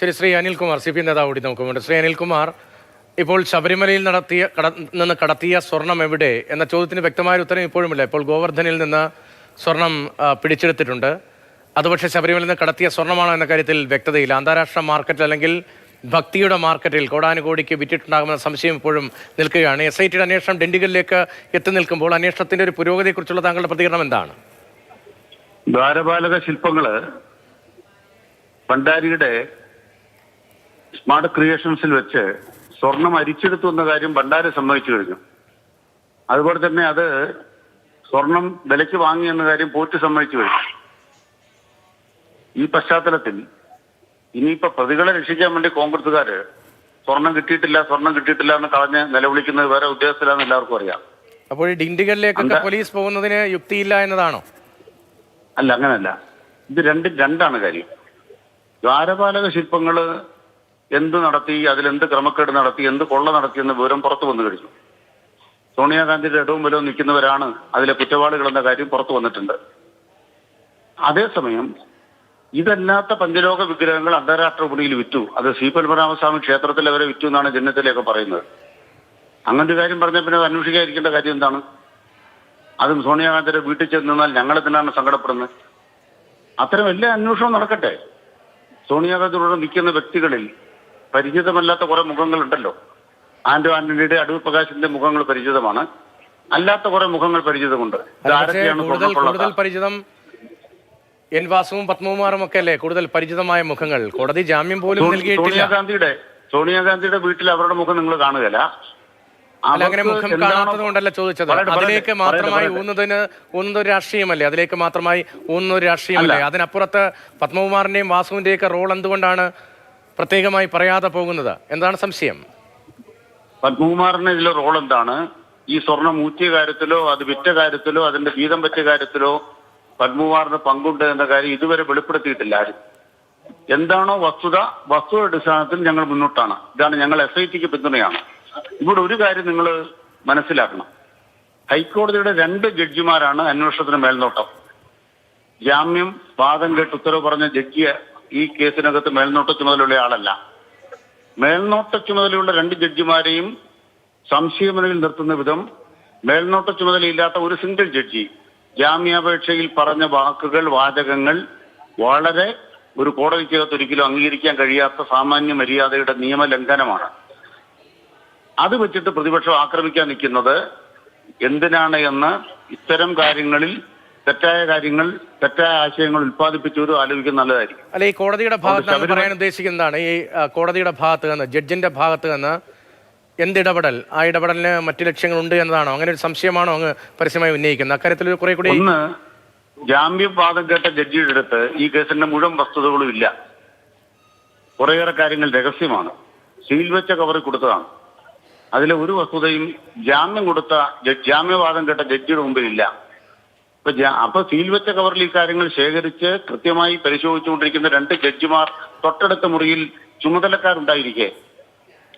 ശരി Shri Anilkumar C P നേതാവ് കൂടി നോക്കുമുണ്ട് ശ്രീ അനിൽകുമാർ ഇപ്പോൾ ശബരിമലയിൽ നടത്തിയ നിന്ന് കടത്തിയ സ്വർണം എവിടെ? എന്ന ചോദ്യത്തിന് വ്യക്തമായ ഉത്തരം ഇപ്പോഴുമില്ല. ഇപ്പോൾ ഗോവർദ്ധനിൽ നിന്ന് സ്വർണം പിടിച്ചെടുത്തിട്ടുണ്ട്. അത് പക്ഷേ ശബരിമലയിൽ നിന്ന് കടത്തിയ സ്വർണമാണോ എന്ന കാര്യത്തിൽ വ്യക്തതയില്ല. അന്താരാഷ്ട്ര മാർക്കറ്റിൽ അല്ലെങ്കിൽ ഭക്തിയുടെ മാർക്കറ്റിൽ കോടാനുകോടിക്ക് വിറ്റിട്ടുണ്ടാകുമെന്ന സംശയം ഇപ്പോഴും നിൽക്കുകയാണ്. എസ് ഐ ടിയുടെ അന്വേഷണം ഡിണ്ടിഗലിലേക്ക് എത്തി നിൽക്കുമ്പോൾ അന്വേഷണത്തിന്റെ ഒരു പുരോഗതിയെക്കുറിച്ചുള്ള താങ്കളുടെ പ്രതികരണം എന്താണ്? ദ്വാരപാലക ശില്പങ്ങൾ ഭണ്ഡാരിയുടെ സ്മാർട്ട് ക്രിയേഷൻസിൽ വെച്ച് സ്വർണം അരിച്ചെടുത്തു എന്ന കാര്യം ഭണ്ഡാരി സമ്മതിച്ചു കഴിഞ്ഞു. അതുപോലെ തന്നെ അത് സ്വർണം വിലയ്ക്ക് വാങ്ങി എന്ന കാര്യം പോറ്റ് സമ്മതിച്ചു കഴിഞ്ഞു. ഈ പശ്ചാത്തലത്തിൽ ഇനിയിപ്പോ പ്രതികളെ രക്ഷിക്കാൻ വേണ്ടി കോൺഗ്രസുകാര് സ്വർണം കിട്ടിയിട്ടില്ല സ്വർണം കിട്ടിയിട്ടില്ല എന്ന് കളഞ്ഞ് നിലവിളിക്കുന്നത് വേറെ ഉദ്യോഗസ്ഥരാണെന്ന് എല്ലാവർക്കും അറിയാം. അപ്പോൾ ഡിണ്ടിഗലിലേക്കൊക്കെ പോലീസ് പോകുന്നതിന് യുക്തിയില്ല എന്നതാണോ? അല്ല അങ്ങനല്ല. ഇത് രണ്ടും രണ്ടാണ് കാര്യം. ദ്വാരപാലക ശില്പങ്ങൾ എന്ത് നടത്തി അതിലെന്ത് ക്രമക്കേട് നടത്തി എന്ത് കൊള്ള നടത്തി എന്ന വിവരം പുറത്തു വന്നു കഴിഞ്ഞു. സോണിയാഗാന്ധിയുടെ ഇടവും വലവും നിൽക്കുന്നവരാണ് അതിലെ കുറ്റവാളികൾ എന്ന കാര്യം പുറത്തു വന്നിട്ടുണ്ട്. അതേസമയം ഇതല്ലാത്ത പഞ്ചലോക വിഗ്രഹങ്ങൾ അന്താരാഷ്ട്ര വിപണിയിൽ വിറ്റു. അത് ശ്രീ പത്മനാഭസ്വാമി ക്ഷേത്രത്തിൽ അവരെ വിറ്റു എന്നാണ് ജന്നത്തിലൊക്കെ പറയുന്നത്. അങ്ങനത്തെ കാര്യം പറഞ്ഞ പിന്നെ അന്വേഷിക്കാതിരിക്കേണ്ട കാര്യം എന്താണ്? അതും സോണിയാഗാന്ധിയുടെ വീട്ടിൽ ചെന്ന് നിന്നാൽ ഞങ്ങൾ എന്തിനാണ് സങ്കടപ്പെടുന്നത്. അത്തരം എല്ലാ അന്വേഷണവും നടക്കട്ടെ. സോണിയാഗാന്ധിയോട് നിൽക്കുന്ന വ്യക്തികളിൽ പരിചിതമല്ലാത്ത കുറെ മുഖങ്ങളുണ്ടല്ലോ. ആന്റോ ആന്റണിയുടെ അടൂർ പ്രകാശിന്റെ മുഖങ്ങൾ പരിചിതമാണ്. അല്ലാത്ത കുറെ മുഖങ്ങൾ പരിചിതമുണ്ട്. കൂടുതൽ കൂടുതൽ പരിചിതം എൻ വാസുവും പത്മകുമാറും ഒക്കെ അല്ലേ? കൂടുതൽ പരിചിതമായ മുഖങ്ങൾ. കോടതി ജാമ്യം പോലും നൽകിയിട്ടില്ല. സോണിയാഗാന്ധിയുടെ സോണിയാഗാന്ധിയുടെ വീട്ടിൽ അവരുടെ മുഖം നിങ്ങൾ കാണുകയില്ല. അങ്ങനെ മുഖം കാണാത്തത് കൊണ്ടല്ല ചോദിച്ചത്. അതിലേക്ക് മാത്രമായി ഊന്നതിന് ഊന്നുന്ന ഒരു രാഷ്ട്രീയമല്ലേ? അതിലേക്ക് മാത്രമായി ഊന്നുന്ന ഒരു രാഷ്ട്രീയമല്ലേ അതിനപ്പുറത്ത് പത്മകുമാറിന്റെയും വാസുവിന്റെയും ഒക്കെ റോൾ എന്തുകൊണ്ടാണ് പ്രത്യേകമായി പറയാതെ പോകുന്നത്? എന്താണ് സംശയം? പത്മകുമാറിന് ഇതിലെ റോൾ എന്താണ് ഈ സ്വർണം ഊറ്റിയ കാര്യത്തിലോ അത് വിറ്റ കാര്യത്തിലോ അതിന്റെ വീതം വെച്ച കാര്യത്തിലോ പത്മകുമാറിന് പങ്കുണ്ട് എന്ന കാര്യം ഇതുവരെ വെളിപ്പെടുത്തിയിട്ടില്ല ആരും. എന്താണോ വസ്തുത വസ്തുത അടിസ്ഥാനത്തിൽ ഞങ്ങൾ മുന്നോട്ടാണ്. ഇതാണ് ഞങ്ങൾ എസ് ഐ ടിക്ക് പിന്തുണയാണ്. ഇവിടെ ഒരു കാര്യം നിങ്ങൾ മനസ്സിലാക്കണം. ഹൈക്കോടതിയുടെ രണ്ട് ജഡ്ജിമാരാണ് അന്വേഷണത്തിന് മേൽനോട്ടം. ജാമ്യം വാദം കേട്ട് ഉത്തരവ് പറഞ്ഞ ജഡ്ജി ഈ കേസിനകത്ത് മേൽനോട്ട ചുമതലയുള്ള ആളല്ല. മേൽനോട്ട ചുമതലയുള്ള രണ്ട് ജഡ്ജിമാരെയും സംശയമനയിൽ നിർത്തുന്ന വിധം മേൽനോട്ട ചുമതലയില്ലാത്ത ഒരു സിംഗിൾ ജഡ്ജി ജാമ്യാപേക്ഷയിൽ പറഞ്ഞ വാക്കുകൾ വാചകങ്ങൾ വളരെ ഒരു കോടതിക്കകത്ത് ഒരിക്കലും അംഗീകരിക്കാൻ കഴിയാത്ത സാമാന്യ മര്യാദയുടെ നിയമലംഘനമാണ്. അത് വെച്ചിട്ട് പ്രതിപക്ഷം ആക്രമിക്കാൻ നിൽക്കുന്നത് എന്തിനാണ് എന്ന് ഇത്തരം കാര്യങ്ങളിൽ തെറ്റായ കാര്യങ്ങൾ തെറ്റായ ആശയങ്ങൾ ഉൽപ്പാദിപ്പിച്ചവരും ആലോചിക്കുന്നത് നല്ലതായിരിക്കും. അല്ല ഈ കോടതിയുടെ ഭാഗത്ത് നിന്ന് പറയാൻ ഉദ്ദേശിക്കുന്നതാണ് ഈ കോടതിയുടെ ഭാഗത്ത് നിന്ന് ജഡ്ജിന്റെ ഭാഗത്ത് നിന്ന് എന്തിടപെടൽ ആ ഇടപെടലിന് മറ്റു ലക്ഷ്യങ്ങൾ ഉണ്ട് എന്നതാണോ? അങ്ങനെ ഒരു സംശയമാണോ അങ്ങ് പരസ്യമായി ഉന്നയിക്കുന്നത്? അക്കാര്യത്തിൽ കുറെ കൂടി ഒന്ന് ജാമ്യം വാദം കേട്ട ജഡ്ജിയുടെ അടുത്ത് ഈ കേസിന്റെ മുഴുവൻ വസ്തുതകളും ഇല്ല. കുറേയേറെ കാര്യങ്ങൾ രഹസ്യമാണ്. സീൽ വെച്ച കവറിൽ കൊടുത്തതാണ്. അതിലെ ഒരു വസ്തുതയും ജാമ്യം കൊടുത്ത ജാമ്യവാദം കേട്ട ജഡ്ജിയുടെ മുമ്പിൽ ഇല്ല. അപ്പൊ അപ്പൊ സീൽ വെച്ച കവറിൽ ഈ കാര്യങ്ങൾ ശേഖരിച്ച് കൃത്യമായി പരിശോധിച്ചുകൊണ്ടിരിക്കുന്ന രണ്ട് ജഡ്ജിമാർ തൊട്ടടുത്ത മുറിയിൽ ചുമതലക്കാരുണ്ടായിരിക്കെ.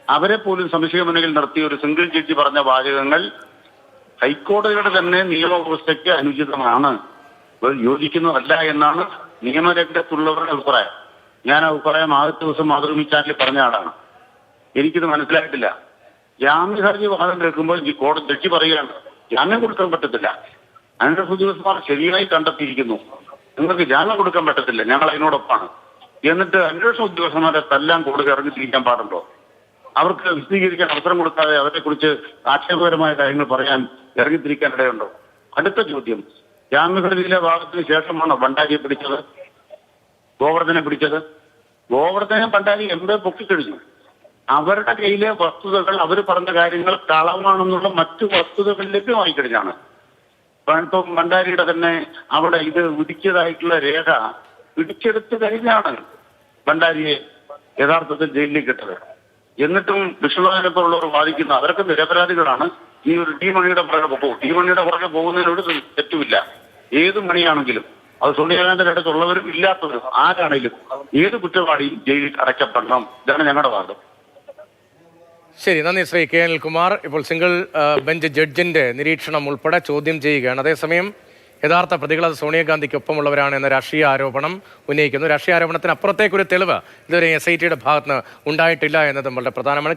അവരെ പോലും സംശയമനയിൽ നടത്തിയ ഒരു സിംഗിൾ ജഡ്ജി പറഞ്ഞ വാചകങ്ങൾ ഹൈക്കോടതിയുടെ തന്നെ നിയമവ്യവസ്ഥയ്ക്ക് അനുചിതമാണ്. യോജിക്കുന്നതല്ല എന്നാണ് നിയമരംഗത്തുള്ളവരുടെ അഭിപ്രായം. ഞാൻ അഭിപ്രായം ആദ്യത്തെ ദിവസം മാതൃഭൂമി ചാനലിൽ പറഞ്ഞ ആളാണ്. എനിക്കിത് മനസ്സിലായിട്ടില്ല. ജാമ്യ ഹർജി വാദം കേൾക്കുമ്പോൾ കോടതി ജഡ്ജി പറയുകയാണ് ജാമ്യം കൊടുക്കാൻ പറ്റത്തില്ല. അന്വേഷണ ഉദ്യോഗസ്ഥന്മാർ ശരിയായി കണ്ടെത്തിയിരിക്കുന്നു. നിങ്ങൾക്ക് ജാമ്യം കൊടുക്കാൻ പറ്റത്തില്ല. ഞങ്ങൾ അതിനോടൊപ്പമാണ് എന്നിട്ട് അന്വേഷണ ഉദ്യോഗസ്ഥന്മാരെ തല്ലാൻ കൂടുതൽ ഇറങ്ങിത്തിരിക്കാൻ പാടുണ്ടോ? അവർക്ക് വിശദീകരിക്കാൻ അവസരം കൊടുക്കാതെ അവരെ കുറിച്ച് ആക്ഷേപകരമായ കാര്യങ്ങൾ പറയാൻ ഇറങ്ങിത്തിരിക്കാൻ ഇടയുണ്ടോ? അടുത്ത ചോദ്യം. ജാമ്യഹർജിയിലെ ഭാഗത്തിന് ശേഷമാണോ ഭണ്ഡാരിയെ പിടിച്ചത്? ഗോവർദ്ധനെ പിടിച്ചത്? ഗോവർദ്ധനെ ഭണ്ഡാരി എംബെ പൊക്കിക്കഴിഞ്ഞു. അവരുടെ കയ്യിലെ വസ്തുതകൾ അവർ പറഞ്ഞ കാര്യങ്ങൾ കളവാണെന്നുള്ള മറ്റു വസ്തുതകൾ ലഭ്യമായി ഇപ്പം ഭണ്ഡാരിയുടെ തന്നെ അവിടെ ഇത് ഉദിച്ചതായിട്ടുള്ള രേഖ പിടിച്ചെടുത്ത് കഴിഞ്ഞാണ് ഭണ്ഡാരിയെ യഥാർത്ഥത്തിൽ ജയിലിൽ കിട്ടത് എന്നിട്ടും വിഷ്ണുനാഥനെപ്പോലുള്ളവർ വാദിക്കുന്ന അവരൊക്കെ നിരപരാധികളാണ്. ഈ ഒരു ഡി മണിയുടെ പുറകെ പോകും ഡി മണിയുടെ പുറകെ പോകുന്നതിനോട് തെറ്റുമില്ല. ഏത് മണിയാണെങ്കിലും അത് സോണിയാഗാന്ധിയുടെ അടുത്തുള്ളവരും ഇല്ലാത്തവരും ആരാണെങ്കിലും ഏത് കുറ്റവാളിയും ജയിലിൽ അടയ്ക്കപ്പെടണം. ഇതാണ് ഞങ്ങളുടെ വാദം. ശരി നന്ദി ശ്രീ കെ അനിൽകുമാർ ഇപ്പോൾ സിംഗിൾ ബെഞ്ച് ജഡ്ജിന്റെ നിരീക്ഷണം ഉൾപ്പെടെ ചോദ്യം ചെയ്യുകയാണ്. അതേസമയം യഥാർത്ഥ പ്രതികൾ അത് സോണിയാഗാന്ധിക്ക് ഒപ്പമുള്ളവരാണ് എന്ന രാഷ്ട്രീയ ആരോപണം ഉന്നയിക്കുന്നു. രാഷ്ട്രീയ ആരോപണത്തിന് അപ്പുറത്തേക്കൊരു തെളിവ് ഇതുവരെ എസ് ഐ ടിയുടെ ഭാഗത്ത് നിന്ന് ഉണ്ടായിട്ടില്ല എന്നതും വളരെ പ്രധാനമാണ്.